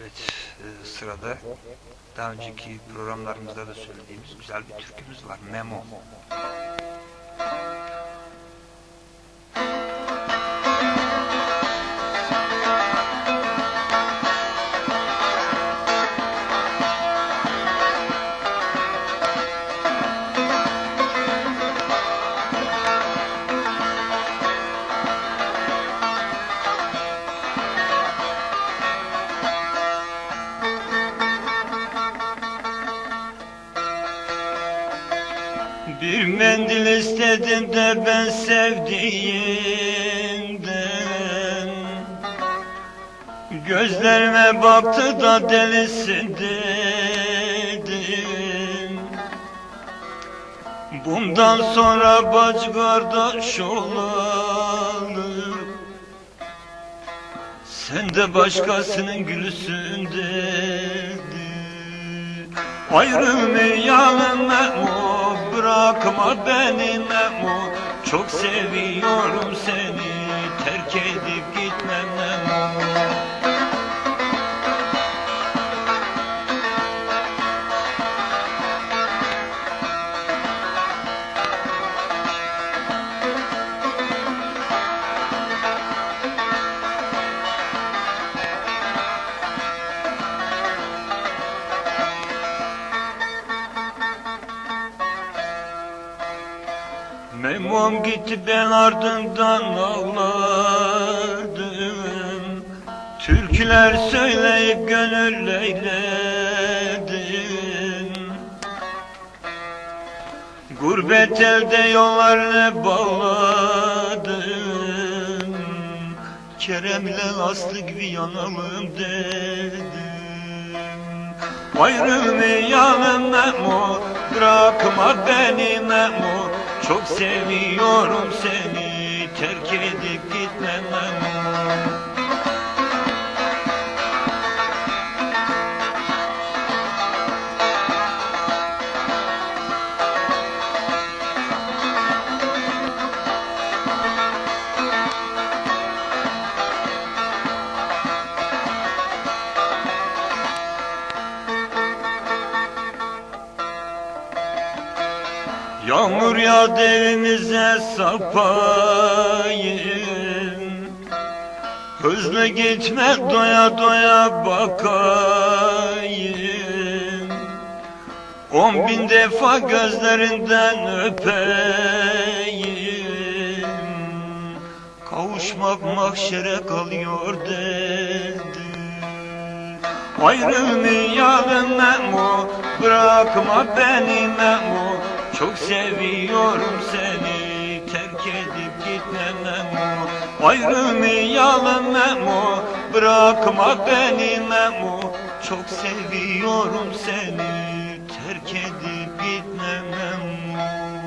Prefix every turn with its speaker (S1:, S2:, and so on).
S1: Evet, e, sırada daha önceki programlarımızda da söylediğimiz güzel bir türkümüz var. Memo.
S2: Bir mendil istedim de ben sevdiğimden. Gözlerime baktı da delisin dedim. Bundan sonra bacı kardeş olalım Sen de başkasının gülüsün dedi. Ayrılmayalım Memo Bırakma beni Memo. Çok seviyorum seni Memom gitti ben ardından ağladım. Türküler söyleyip gönül eyledim. Gurbet elde yollarını bağladım. Kerem ile Aslı gibi yanalım dedim. Ayrılmayalım Memo Bırakma beni Memo Çok seviyorum seni Terk edip gitme Yağmur yağdı evimize sapayım Hızlı gitme doya doya bakayım. On bin defa gözlerinden öpeyim. Kavuşmak mahşere kalıyor dedi. Ayrılmayalım Memo Bırakma beni Memo Çok seviyorum seni Terk edip gitme Memo Ayrılmayalım Memo Bırakma beni Memo. Çok seviyorum seni Terk edip gitme Memo